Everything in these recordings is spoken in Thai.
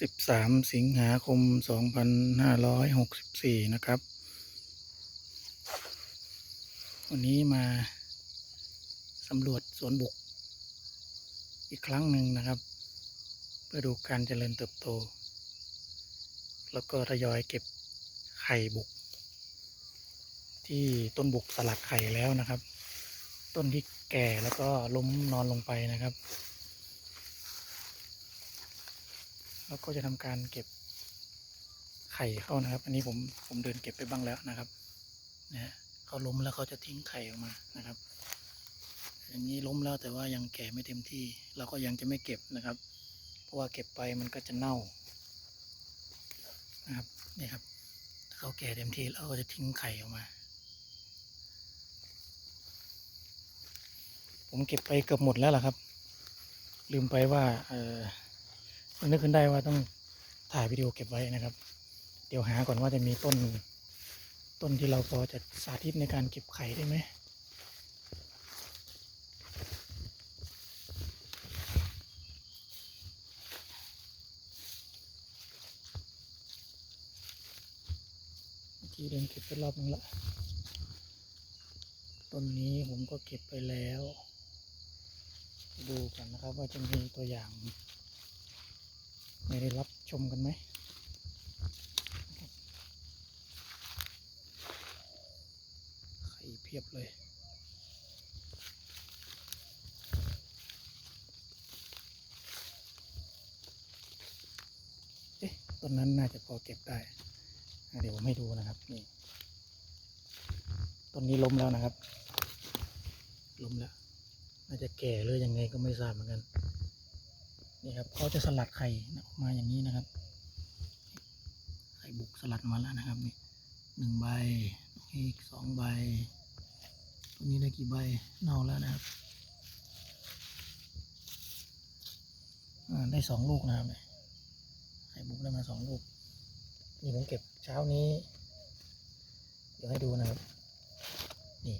สิบสามสิงหาคมสองพันห้าร้อยหกสิบสี่นะครับ วันนี้มาสำรวจสวนบุก อีกครั้งหนึ่งนะครับ เพื่อดูการเจริญเติบโต แล้วก็ทยอยเก็บไข่บุก ที่ต้นบุกสลัดไข่แล้วนะครับ ต้นที่แก่แล้วก็ล้มนอนลงไปนะครับ แล้วก็จะทำการเก็บไข่เข้านะครับ อันนี้ผมผมเดินเก็บไปบ้างแล้วนะครับนะฮะเขาล้มแล้วเขาจะทิ้งไข่ออกมานะครับ อย่างนี้ล้มแล้วแต่ว่ายังแก่ไม่เต็มที่ เราก็ยังจะไม่เก็บนะครับ เพราะว่าเก็บไปมันก็จะเน่านะครับนี่ครับถ้าเขาแก่เต็มที่เราก็จะทิ้งไข่ออกมา ผมเก็บไปเกือบหมดแล้วล่ะครับ ลืมไปว่าเออ นึกขึ้นได้ว่าต้องถ่ายวิดีโอเก็บไว้นะครับ เดี๋ยวหาก่อนว่าจะมีต้น ต้นที่เราพอจะสาธิตในการเก็บไข่ได้ไหมเมื่เดินเก็บไปรอบนึงละ ต้นนี้ผมก็เก็บไปแล้ว ดูกันนะครับว่าจะมีตัวอย่าง ไม่ได้รับชมกันไหมไข่เพียบเลยเอ๊ะต้นนั้นน่าจะพอเก็บได้เดี๋ยวผมให้ดูนะครับนี่ต้นนี้ล้มแล้วนะครับล้มแล้วน่าจะแก่หรือยังไงก็ไม่ทราบเหมือนกัน นี่ครับเขาจะสลัดไข่ออกมาอย่างนี้นะครับ ไข่บุกสลัดมาแล้วนะครับนี่หนึ่งใบอีกสองใบ ตัวนี้ได้กี่ใบเน่าแล้วนะครับได้สองลูกนะครับไข่บุกได้มาสองลูกนี่ผมเก็บเช้านี้ เดี๋ยวให้ดูนะครับ นี่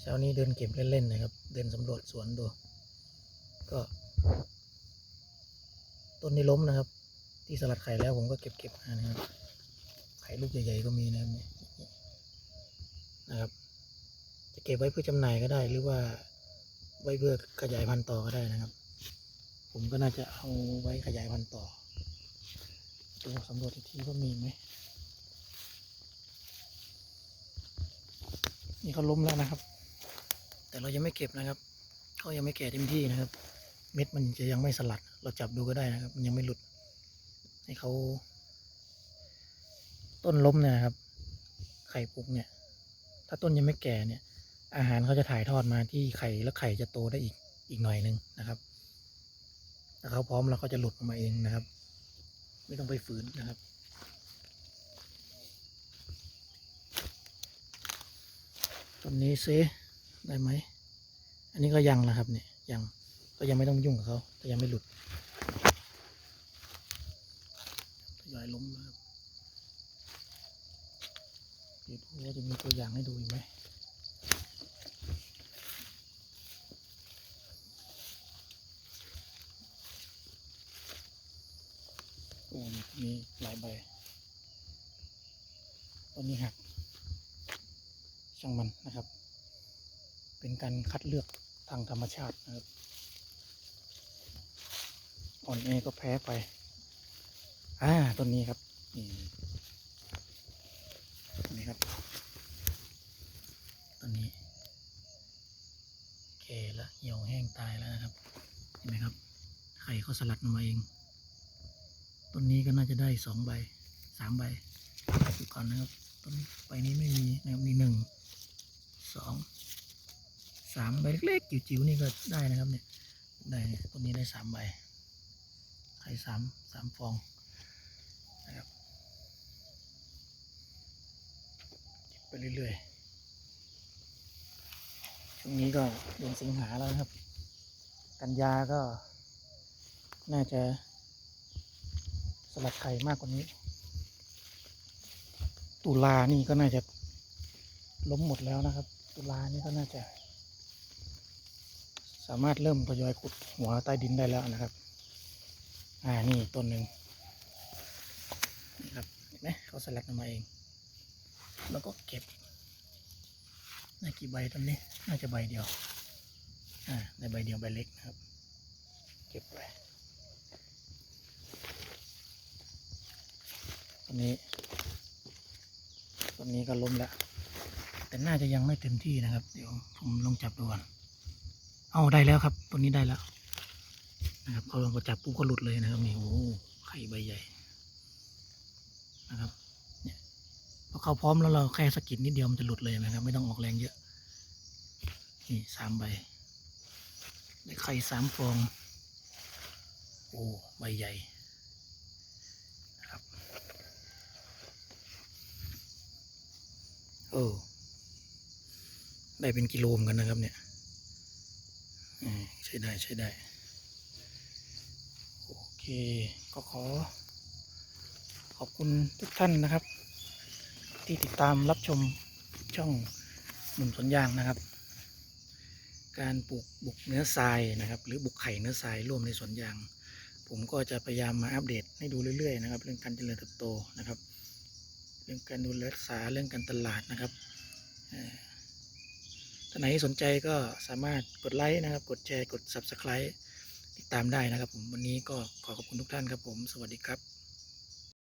เช้านี้เดินเก็บเล่นๆนะครับ เดินสำรวจสวนดู ก็ ต้นนี้ล้มนะครับ ที่สลัดไข่แล้วผมก็เก็บเก็บมานะครับ ไข่ลูกใหญ่ๆก็มีนะครับนะครับ จะเก็บไว้เพื่อจำหน่ายก็ได้ หรือว่าไว้เพื่อขยายพันธุ์ต่อก็ได้นะครับ ผมก็น่าจะเอาไว้ขยายพันธุ์ต่อดูสำรวจอีกทีว่ามีไหมนี่เขาล้มแล้วนะครับ แต่เรายังไม่เก็บนะครับเขายังไม่แก่เต็มที่นะครับ เม็ดมันจะยังไม่สลัด เราจับดูก็ได้นะครับ มันยังไม่หลุด ให้เขา ต้นล้มเนี่ยครับ ไข่ปุกเนี่ย ถ้าต้นยังไม่แก่เนี่ย อาหารเขาจะถ่ายทอดมาที่ไข่แล้วไข่จะโตได้อีกอีกหน่อยหนึ่งนะครับถ้าเขาพร้อมแล้วเขาจะหลุดออกมาเองนะครับ ไม่ต้องไปฝืนนะครับต้นนี้ซิได้ไหม อันนี้ก็ยังนะครับเนี่ยยัง ก็ยังไม่ต้องยุ่งกับเขาแต่ยังไม่หลุดทยอยล้มนะครับเดี๋ยวดูว่าจะมีตัวอย่างให้ดูอีกไหมโอ้มีหลายใบต้นนี้หักช่างมันนะครับ เป็นการคัดเลือกทางธรรมชาตินะครับ อ่อนแอก็แพ้ไป อ่าต้นนี้ครับนี่ต้นนี้ครับต้นนี้แก่แล้วเหี่ยวแห้งตายแล้วนะครับ เห็นไหมครับ ไข่เขาสลัดออกมาเองต้นนี้ก็น่าจะได้สองใบสามใบดูก่อนนะครับต้นใบนี้ไม่มีนะครับมีหนึ่งสองสามใบเล็กๆจิ๋วๆนี่ก็ได้นะครับเนี่ยได้เนี่ยต้นนี้ได้สามใบ ไข่สามสามฟองนะครับเก็บไปเรื่อยๆ ช่วงนี้ก็เดือนสิงหาแล้วนะครับ กันยาก็ น่าจะสลัดไข่มากกว่านี้ ตุลานี่ก็น่าจะล้มหมดแล้วนะครับ ตุลานี่ก็น่าจะ สามารถเริ่มทยอยขุดหัวใต้ดินได้แล้วนะครับ อ่านี่ต้นหนึ่งนี่ครับเห็นไหมเขาสลัดออกมาเอง แล้วก็เก็บได้กี่ใบต้นนี้น่าจะใบเดียวอ่าได้ใบเดียวใบเล็กนะครับ เก็บไว้ต้นนี้ต้นนี้ก็ล้มแล้วแต่น่าจะยังไม่เต็มที่นะครับ เดี๋ยวผมลองจับดูก่อนเอาได้แล้วครับ ตัวนี้ได้แล้ว นะครับเขาลองก็จับปุ๊บก็หลุดเลยนะครับนี่โอ้ไข่ใบใหญ่นะครับเนี่ยพอเขาพร้อมแล้วเราแค่สกิดนิดเดียวมันจะหลุดเลยนะครับ ไม่ต้องออกแรงเยอะนี่สามใบได้ไข่สามฟองโอ้ใบใหญ่นะครับโอ้ได้เป็นกิโลมกันนะครับเนี่ยใช้ได้ใช้ได้ เคก็ขอ ขอบคุณทุกท่านนะครับ ที่ติดตามรับชมช่องหนุ่มสวนยางนะครับ การปลูกบุกเนื้อทรายนะครับ หรือบุกไข่เนื้อทรายร่วมในสวนยาง ผมก็จะพยายามมาอัปเดตให้ดูเรื่อยๆนะครับ เรื่องการเจริญเติบโตนะครับ เรื่องการดูแลรักษาเรื่องการตลาดนะครับท่านไหนสนใจก็สามารถกดไลค์นะครับ กดแชร์ กด subscribe ตามได้นะครับผมวันนี้ก็ขอขอบคุณทุกท่านครับผม สวัสดีครับ